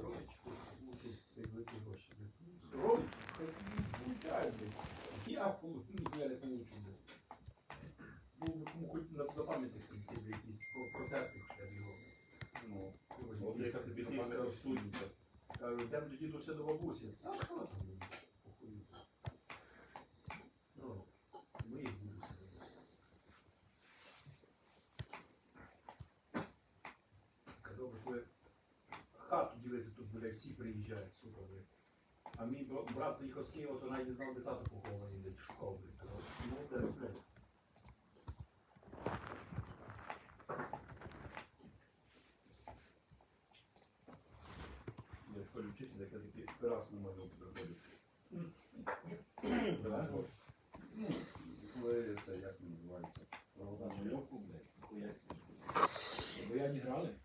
Робить, хай. Я получу, блядь. Був хоч на, пам'ятник якісь про- протерти хоча б його. Ну. Кажу, йдемо до дідуся до бабусі. Та що там? Ну, ми їх будемо себе. Казав, що ви хату ділити тут, блядь, всі приїжджають, сука, блядь. А мій брат приїхав з Києва, то навіть не знав, де тато похований, блядь, шукав, блядь. Казав, молодець, блядь. я школі вчитель, яка такий раз не може приходити. Коли це як називається? Провода Жовку, блядь, хуя. Бо я не грали?